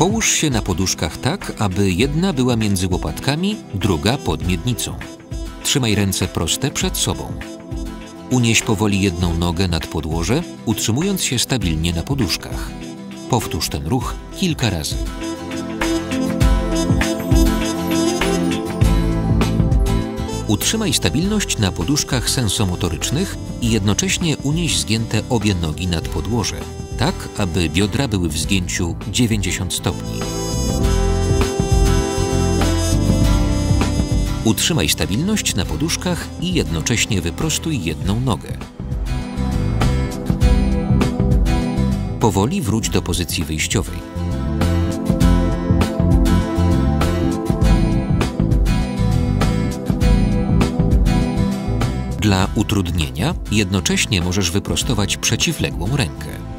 Połóż się na poduszkach tak, aby jedna była między łopatkami, druga pod miednicą. Trzymaj ręce proste przed sobą. Unieś powoli jedną nogę nad podłoże, utrzymując się stabilnie na poduszkach. Powtórz ten ruch kilka razy. Utrzymaj stabilność na poduszkach sensomotorycznych i jednocześnie unieś zgięte obie nogi nad podłoże, tak aby biodra były w zgięciu 90 stopni. Utrzymaj stabilność na poduszkach i jednocześnie wyprostuj jedną nogę. Powoli wróć do pozycji wyjściowej. Dla utrudnienia jednocześnie możesz wyprostować przeciwległą rękę.